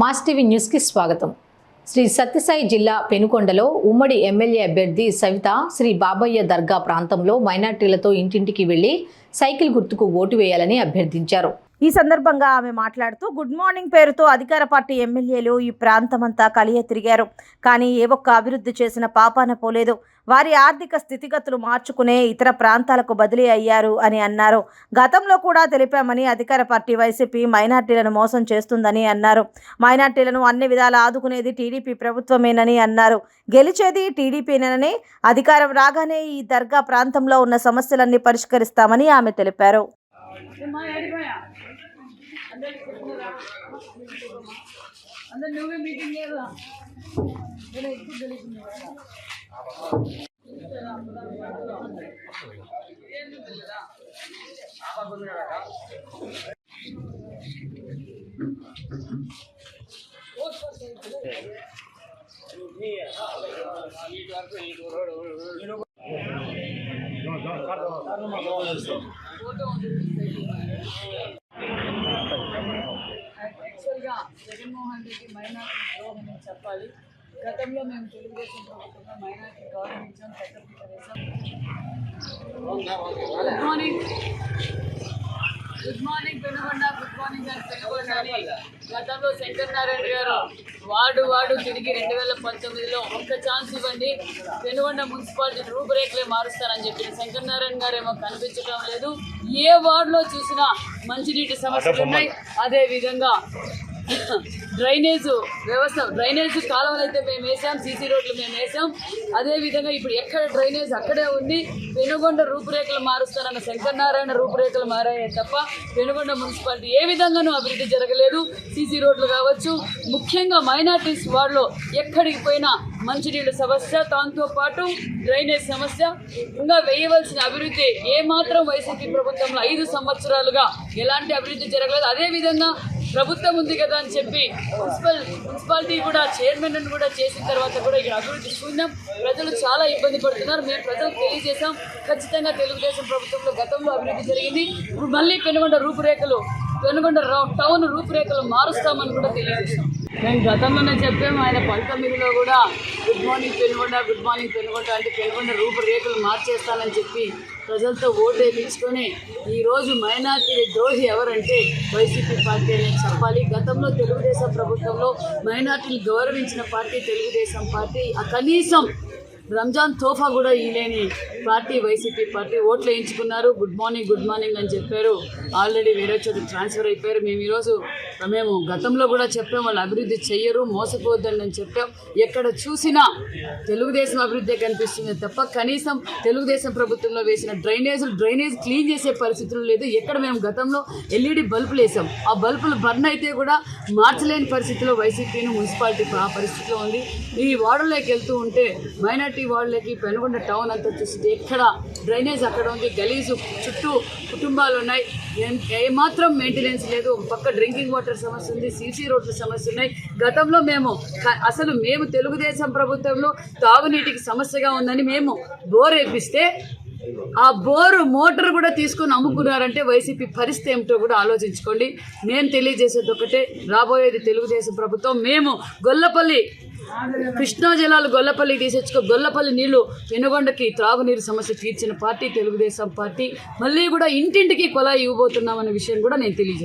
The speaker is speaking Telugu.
మాస్ టీవీ న్యూస్కి స్వాగతం. శ్రీ సత్యసాయి జిల్లా పెనుకొండలో ఉమ్మడి ఎమ్మెల్యే అభ్యర్థి సవిత శ్రీ బాబయ్య దర్గా ప్రాంతంలో మైనార్టీలతో ఇంటింటికి వెళ్ళి సైకిల్ గుర్తుకు ఓటు వేయాలని అభ్యర్థించారు. ఈ సందర్భంగా ఆమె మాట్లాడుతూ గుడ్ మార్నింగ్ పేరుతో అధికార పార్టీ ఎమ్మెల్యేలు ఈ ప్రాంతమంతా కలియ తిరిగారు కానీ ఏ ఒక్క అభివృద్ధి చేసిన పాపాన పోలేదు. వారి ఆర్థిక స్థితిగతులు మార్చుకునే ఇతర ప్రాంతాలకు బదిలీ అయ్యారు అని అన్నారు. గతంలో కూడా తెలిపామని అధికార పార్టీ వైసీపీ మైనార్టీలను మోసం చేస్తుందని అన్నారు. మైనార్టీలను అన్ని విధాలా ఆదుకునేది టీడీపీ ప్రభుత్వమేనని అన్నారు. గెలిచేది టీడీపీనేనని అధికారం రాగానే ఈ దర్గా ప్రాంతంలో ఉన్న సమస్యలన్నీ పరిష్కరిస్తామని ఆమె తెలిపారు. అందరు నువ్వే మీటింగ్ లేదా నేను ఎక్కువ తెలియకుండా యాక్చువల్గా జగన్మోహన్ రెడ్డి మైనార్టీ ద్రోహం అని చెప్పాలి గతంలో మేము తెలుగుదేశం ప్రభుత్వంలో minority గౌరవించాం good morning. Good morning Penugonda good morning అని పెనుగొండ అని గతంలో శంకర్ నారాయణ గారు వార్డు వార్డు తిరిగి రెండు వేల పంతొమ్మిదిలో ఒక్క ఛాన్స్ ఇవ్వండి. పెనుగొండ మున్సిపాలిటీ రూపురేఖలే మారుస్తానని చెప్పిన శంకర్ నారాయణ గారు ఏమో కనిపించడం లేదు. ఏ వార్డులో చూసినా మంచినీటి సమస్యలు ఉన్నాయి. అదే విధంగా డ్రైనేజ్ వ్యవస్థ డ్రైనేజ్ కాలువలు అయితే మేము వేసాం సీసీ రోడ్లు మేము వేసాం. అదేవిధంగా ఇప్పుడు ఎక్కడ డ్రైనేజ్ అక్కడే ఉంది. వెనుగొండ రూపురేఖలు మారుస్తానన్న శంకరనారాయణ రూపురేఖలు మారాయే తప్ప వెనుగొండ మున్సిపాలిటీ ఏ విధంగానూ అభివృద్ధి జరగలేదు. సీసీ రోడ్లు కావచ్చు. ముఖ్యంగా మైనార్టీస్ వార్డులో ఎక్కడికి పోయినా మంచినీళ్ళ సమస్య దాంతో పాటు డ్రైనేజ్ సమస్య. ఇంకా వేయవలసిన అభివృద్ధి ఏమాత్రం వైసీపీ ప్రభుత్వంలో ఐదు సంవత్సరాలుగా ఎలాంటి అభివృద్ధి జరగలేదు. అదే విధంగా ప్రభుత్వం ఉంది కదా అని చెప్పి మున్సిపల్ మున్సిపాలిటీ కూడా చైర్మన్ అని కూడా చేసిన తర్వాత కూడా ఇక్కడ అభివృద్ధి శూన్యం. ప్రజలు చాలా ఇబ్బంది పడుతున్నారు. మేము ప్రజలకు తెలియజేశాం. ఖచ్చితంగా తెలుగుదేశం ప్రభుత్వంలో గతంలో అభివృద్ధి జరిగింది. ఇప్పుడు మళ్ళీ పెనుగొండ రూపురేఖలు పెనుగొండ టౌన్ రూపురేఖలు మారుస్తామని కూడా తెలియజేశాం. నేను గతంలోనే చెప్పాము ఆయన పంతొమ్మిదిలో కూడా good morning Penugonda good morning Penugonda అంటే పెనుగొండ రూపురేఖలు మార్చేస్తానని చెప్పి ప్రజలతో ఓటు వేయించుకొని ఈరోజు మైనార్టీ ద్రోహి ఎవరంటే వైసీపీ పార్టీ అనేది చెప్పాలి. గతంలో తెలుగుదేశం ప్రభుత్వంలో మైనార్టీలు గౌరవించిన పార్టీ తెలుగుదేశం పార్టీ. కనీసం రంజాన్ తోఫా కూడా ఇలేని పార్టీ వైసీపీ పార్టీ ఓట్లు వేయించుకున్నారు. గుడ్ మార్నింగ్ గుడ్ మార్నింగ్ అని చెప్పారు. ఆల్రెడీ వేరే చోట ట్రాన్స్ఫర్ అయిపోయారు. మేము ఈరోజు మేము గతంలో కూడా చెప్పాం వాళ్ళు అభివృద్ధి చెయ్యరు మోసపోద్దని అని చెప్పాం. ఎక్కడ చూసినా తెలుగుదేశం అభివృద్ధి కనిపిస్తుంది తప్ప కనీసం తెలుగుదేశం ప్రభుత్వంలో వేసిన డ్రైనేజీలు డ్రైనేజ్ క్లీన్ చేసే పరిస్థితులు లేదు. ఎక్కడ మేము గతంలో ఎల్ఈడి బల్బులు వేసాం. ఆ బల్బులు బర్న్ అయితే కూడా మార్చలేని పరిస్థితిలో వైసీపీని మున్సిపాలిటీ ఆ పరిస్థితిలో ఉంది. ఈ వార్డులోకి వెళ్తూ ఉంటే మైనార్టీ వాళ్ళకి పెనుగొండ టౌన్ అంతా చూస్తే ఎక్కడ డ్రైనేజ్ అక్కడ ఉంది గలీజు చుట్టూ కుటుంబాలు ఉన్నాయి. ఏమాత్రం మెయింటెనెన్స్ లేదు. పక్క డ్రింకింగ్ వాటర్ సమస్య ఉంది సీసీ రోడ్ల సమస్య ఉన్నాయి. గతంలో మేము అసలు మేము తెలుగుదేశం ప్రభుత్వంలో తాగునీటికి సమస్యగా ఉందని మేము బోర్ వేపిస్తే ఆ బోరు మోటార్ కూడా తీసుకొని అమ్ముకున్నారంటే వైసీపీ పరిస్థితి ఏమిటో కూడా ఆలోచించుకోండి. నేను తెలియజేసేది ఒకటే రాబోయేది తెలుగుదేశం ప్రభుత్వం. మేము గొల్లపల్లి కృష్ణా జిల్లాలో గొల్లపల్లి తీసొచ్చుకో గొల్లపల్లి నీళ్ళు పెనుగొండకి త్రాగునీరు సమస్య తీర్చిన పార్టీ తెలుగుదేశం పార్టీ. మళ్ళీ కూడా ఇంటింటికి కొలాయి ఇవ్వబోతున్నామనే విషయం కూడా నేను తెలియజేస్తాను